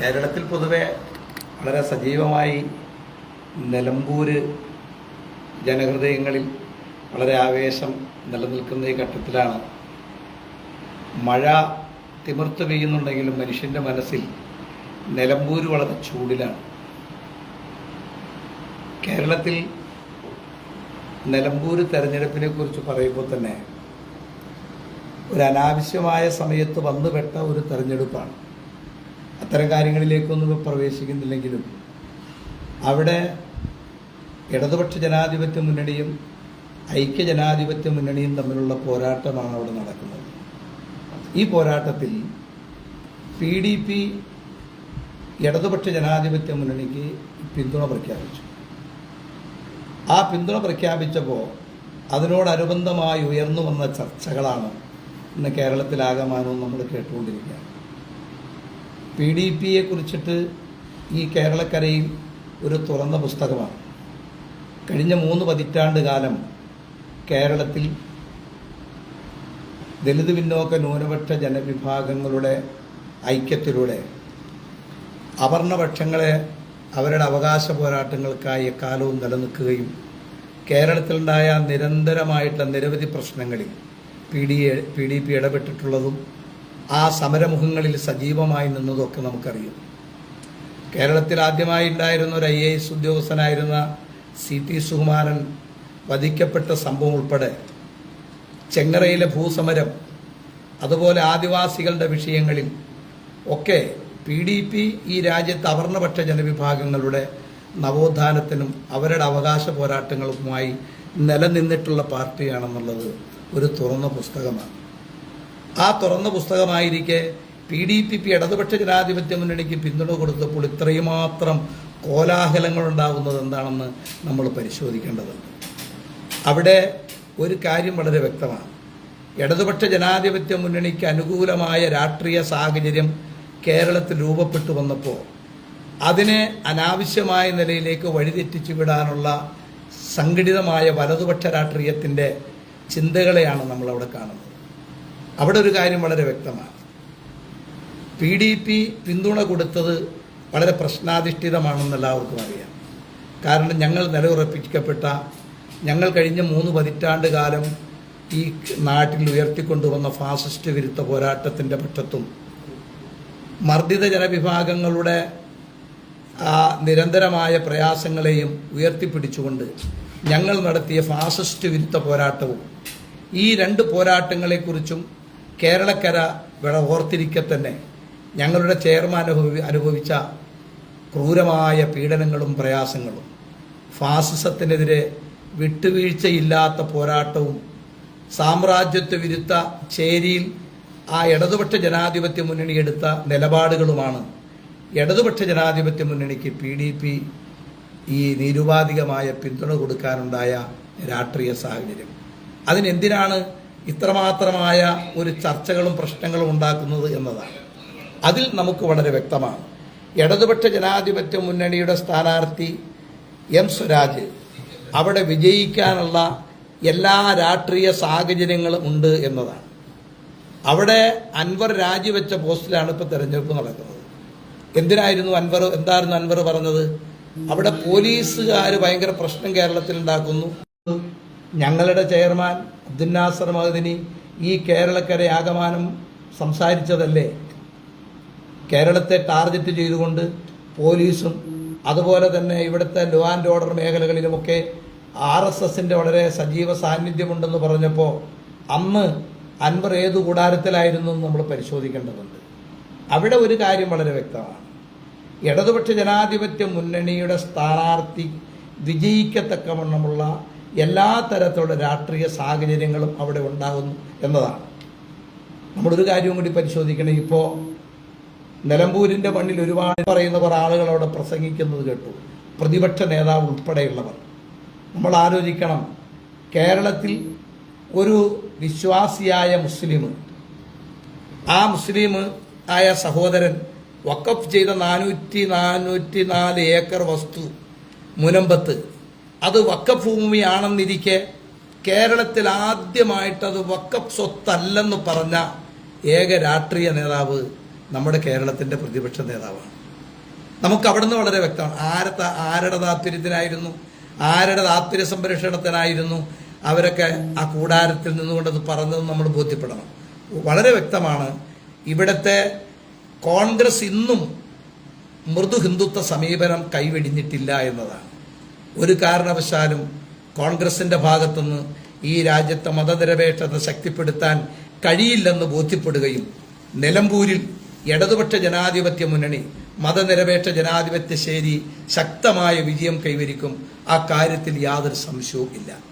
കേരളത്തിൽ പൊതുവെ വളരെ സജീവമായി നിലമ്പൂര് ജനഹൃദയങ്ങളിൽ വളരെ ആവേശം നിലനിൽക്കുന്ന ഈ ഘട്ടത്തിലാണ്. മഴ തിമിർത്ത് പെയ്യുന്നുണ്ടെങ്കിലും മനുഷ്യന്റെ മനസ്സിൽ നിലമ്പൂര് വളരെ ചൂടിലാണ്. കേരളത്തിൽ നിലമ്പൂര് തെരഞ്ഞെടുപ്പിനെ കുറിച്ച് പറയുമ്പോൾ തന്നെ ഒരു അനാവശ്യമായ സമയത്ത് വന്നുപെട്ട ഒരു തെരഞ്ഞെടുപ്പാണ്. അത്തരം കാര്യങ്ങളിലേക്കൊന്നും പ്രവേശിക്കുന്നില്ലെങ്കിലും അവിടെ ഇടതുപക്ഷ ജനാധിപത്യ മുന്നണിയും ഐക്യ ജനാധിപത്യ മുന്നണിയും തമ്മിലുള്ള പോരാട്ടമാണ് അവിടെ നടക്കുന്നത്. ഈ പോരാട്ടത്തിൽ പി ഡി പി ഇടതുപക്ഷ ജനാധിപത്യ മുന്നണിക്ക് പിന്തുണ പ്രഖ്യാപിച്ചു. ആ പിന്തുണ പ്രഖ്യാപിച്ചപ്പോൾ അതിനോടനുബന്ധമായി ഉയർന്നു വന്ന ചർച്ചകളാണ് ഇന്ന് കേരളത്തിലാകമാനവും നമ്മൾ കേട്ടുകൊണ്ടിരിക്കുക പി ഡി പിയെ കുറിച്ചിട്ട് ഈ കേരളക്കരയിൽ ഒരു തുറന്ന പുസ്തകമാണ്. കഴിഞ്ഞ മൂന്ന് പതിറ്റാണ്ട് കാലം കേരളത്തിൽ ദലിത് പിന്നോക്ക ന്യൂനപക്ഷ ജനവിഭാഗങ്ങളുടെ ഐക്യത്തിലൂടെ അവർണപക്ഷങ്ങളെ അവരുടെ അവകാശ പോരാട്ടങ്ങൾക്കായി എക്കാലവും നിലനിൽക്കുകയും കേരളത്തിലുണ്ടായ നിരന്തരമായിട്ടുള്ള നിരവധി പ്രശ്നങ്ങളിൽ P D P D P ഇടപെട്ടിട്ടുള്ളതും ആ സമരമുഖങ്ങളിൽ സജീവമായി നിന്നതൊക്കെ നമുക്കറിയാം. കേരളത്തിൽ ആദ്യമായി ഉണ്ടായിരുന്ന ഒരു ഐ എ എസ് ഉദ്യോഗസ്ഥനായിരുന്ന സി ടി സുകുമാരൻ വധിക്കപ്പെട്ട സംഭവം ഉൾപ്പെടെ ചെങ്ങറയിലെ ഭൂസമരം അതുപോലെ ആദിവാസികളുടെ വിഷയങ്ങളിൽ ഒക്കെ പി ഡി പി ഈ രാജ്യത്ത് അവർണപക്ഷ ജനവിഭാഗങ്ങളുടെ നവോത്ഥാനത്തിനും അവരുടെ അവകാശ പോരാട്ടങ്ങൾക്കുമായി നിലനിന്നിട്ടുള്ള പാർട്ടിയാണെന്നുള്ളത് ഒരു തുറന്ന പുസ്തകമാണ്. ആ തുറന്ന പുസ്തകമായിരിക്കെ പി ഡി പി പി ഇടതുപക്ഷ ജനാധിപത്യ മുന്നണിക്ക് പിന്തുണ കൊടുത്തപ്പോൾ ഇത്രയും മാത്രം കോലാഹലങ്ങൾ ഉണ്ടാകുന്നത് എന്താണെന്ന് നമ്മൾ പരിശോധിക്കേണ്ടതുണ്ട്. അവിടെ ഒരു കാര്യം വളരെ വ്യക്തമാണ്. ഇടതുപക്ഷ ജനാധിപത്യ മുന്നണിക്ക് അനുകൂലമായ രാഷ്ട്രീയ സാഹചര്യം കേരളത്തിൽ രൂപപ്പെട്ടു വന്നപ്പോൾ അതിനെ അനാവശ്യമായ നിലയിലേക്ക് വഴിതെറ്റിച്ചു വിടാനുള്ള സംഘടിതമായ വലതുപക്ഷ രാഷ്ട്രീയത്തിന്റെ ചിന്തകളെയാണ് നമ്മളവിടെ കാണുന്നത്. അവിടെ ഒരു കാര്യം വളരെ വ്യക്തമാണ്. പി ഡി പി പിന്തുണ കൊടുത്തത് വളരെ പ്രശ്നാധിഷ്ഠിതമാണെന്ന് എല്ലാവർക്കും അറിയാം. കാരണം ഞങ്ങൾ നിലയുറപ്പിക്കപ്പെട്ട ഞങ്ങൾ കഴിഞ്ഞ മൂന്ന് പതിറ്റാണ്ട് കാലം ഈ നാട്ടിൽ ഉയർത്തിക്കൊണ്ടുവന്ന ഫാസിസ്റ്റ് വിരുദ്ധ പോരാട്ടത്തിന്റെ പക്ഷത്തും മർദ്ദിത ജനവിഭാഗങ്ങളുടെ ആ നിരന്തരമായ പ്രയാസങ്ങളെയും ഉയർത്തിപ്പിടിച്ചുകൊണ്ട് ഞങ്ങൾ നടത്തിയ ഫാസിസ്റ്റ് വിരുദ്ധ പോരാട്ടവും ഈ രണ്ട് പോരാട്ടങ്ങളെക്കുറിച്ചും കേരളക്കര വിള ഓർത്തിരിക്കെ തന്നെ ഞങ്ങളുടെ ചെയർമാൻ അനുഭവി അനുഭവിച്ച ക്രൂരമായ പീഡനങ്ങളും പ്രയാസങ്ങളും ഫാസിസത്തിനെതിരെ വിട്ടുവീഴ്ചയില്ലാത്ത പോരാട്ടവും സാമ്രാജ്യത്വ വിരുദ്ധ ചേരിയിൽ ആ ഇടതുപക്ഷ ജനാധിപത്യ മുന്നണി എടുത്ത നിലപാടുകളുമാണ് ഇടതുപക്ഷ ജനാധിപത്യ മുന്നണിക്ക് പി ഡി പി ഈ നിരുപാധികമായ പിന്തുണ കൊടുക്കാനുണ്ടായ രാഷ്ട്രീയ സാഹചര്യം. അതിനെന്തിനാണ് ഇത്രമാത്രമായ ഒരു ചർച്ചകളും പ്രശ്നങ്ങളും ഉണ്ടാക്കുന്നത് എന്നതാണ്. അതിൽ നമുക്ക് വളരെ വ്യക്തമാണ്. ഇടതുപക്ഷ ജനാധിപത്യ മുന്നണിയുടെ സ്ഥാനാർത്ഥി എം സ്വരാജ് അവിടെ വിജയിക്കാനുള്ള എല്ലാ രാഷ്ട്രീയ സാഹചര്യങ്ങളും ഉണ്ട് എന്നതാണ്. അവിടെ അൻവർ രാജിവെച്ച പോസ്റ്റിലാണ് ഇപ്പോൾ തെരഞ്ഞെടുപ്പ് നടക്കുന്നത്. എന്തിനായിരുന്നു അൻവർ എന്തായിരുന്നു അൻവർ പറഞ്ഞത്? അവിടെ പോലീസുകാർ ഭയങ്കര പ്രശ്നം കേരളത്തിൽ ഉണ്ടാക്കുന്നു ഞങ്ങളുടെ ചെയർമാൻ അബ്ദുൽ മഹദിനി ഈ കേരളക്കര ആകമാനം സംസാരിച്ചതല്ലേ? കേരളത്തെ ടാർഗറ്റ് ചെയ്തുകൊണ്ട് പോലീസും അതുപോലെ തന്നെ ഇവിടുത്തെ ലോ ആൻഡ് ഓർഡർ മേഖലകളിലുമൊക്കെ ആർ എസ് എസിന്റെ വളരെ സജീവ സാന്നിധ്യമുണ്ടെന്ന് പറഞ്ഞപ്പോൾ അന്ന് അൻവർ ഏത് കൂടാരത്തിലായിരുന്നു നമ്മൾ പരിശോധിക്കേണ്ടതുണ്ട്. അവിടെ ഒരു കാര്യം വളരെ വ്യക്തമാണ്. ഇടതുപക്ഷ ജനാധിപത്യ മുന്നണിയുടെ സ്ഥാനാർത്ഥി വിജയിക്കത്തക്കവണ്ണമുള്ള എല്ലാ തരത്തിലുള്ള രാഷ്ട്രീയ സാഹചര്യങ്ങളും അവിടെ ഉണ്ടാകുന്നു എന്നതാണ്. നമ്മളൊരു കാര്യവും കൂടി പരിശോധിക്കണം. ഇപ്പോൾ നിലമ്പൂരിന്റെ മണ്ണിൽ ഒരുപാട് പറയുന്നവർ ആളുകൾ അവിടെ പ്രസംഗിക്കുന്നത് കേട്ടു. പ്രതിപക്ഷ നേതാവ് ഉൾപ്പെടെയുള്ളവർ. നമ്മൾ ആലോചിക്കണം. കേരളത്തിൽ ഒരു വിശ്വാസിയായ മുസ്ലിം ആ മുസ്ലിം ആയ സഹോദരൻ വക്കഫ് ചെയ്ത നാനൂറ്റി നാനൂറ്റി നാല് ഏക്കർ വസ്തു മുനമ്പത്ത് അത് വക്കഭൂമിയാണെന്നിരിക്കെ കേരളത്തിൽ ആദ്യമായിട്ട് അത് വക്കഫ് സ്വത്തല്ലെന്ന് പറഞ്ഞ ഏക രാഷ്ട്രീയ നേതാവ് നമ്മുടെ കേരളത്തിന്റെ പ്രതിപക്ഷ നേതാവാണ്. നമുക്ക് അവിടുന്ന് വളരെ വ്യക്തമാണ്. ആരത്തെ ആരുടെ താത്പര്യത്തിനായിരുന്നു? ആരുടെ താത്പര്യ സംരക്ഷണത്തിനായിരുന്നു അവരൊക്കെ ആ കൂടാരത്തിൽ നിന്നുകൊണ്ടത് പറഞ്ഞത് നമ്മൾ ബോധ്യപ്പെടണം. വളരെ വ്യക്തമാണ്. ഇവിടുത്തെ കോൺഗ്രസ് ഇന്നും മൃദു ഹിന്ദുത്വ സമീപനം കൈവെടിഞ്ഞിട്ടില്ല എന്നതാണ്. ഒരു കാരണവശാലും കോൺഗ്രസിന്റെ ഭാഗത്തുനിന്ന് ഈ രാജ്യത്തെ മതനിരപേക്ഷത ശക്തിപ്പെടുത്താൻ കഴിയില്ലെന്ന് ബോധ്യപ്പെടുകയും നിലമ്പൂരിൽ ഇടതുപക്ഷ ജനാധിപത്യ മുന്നണി മതനിരപേക്ഷ ജനാധിപത്യ ശേരി ശക്തമായ വിജയം കൈവരിക്കും ആ കാര്യത്തിൽ യാതൊരു സംശയവും ഇല്ല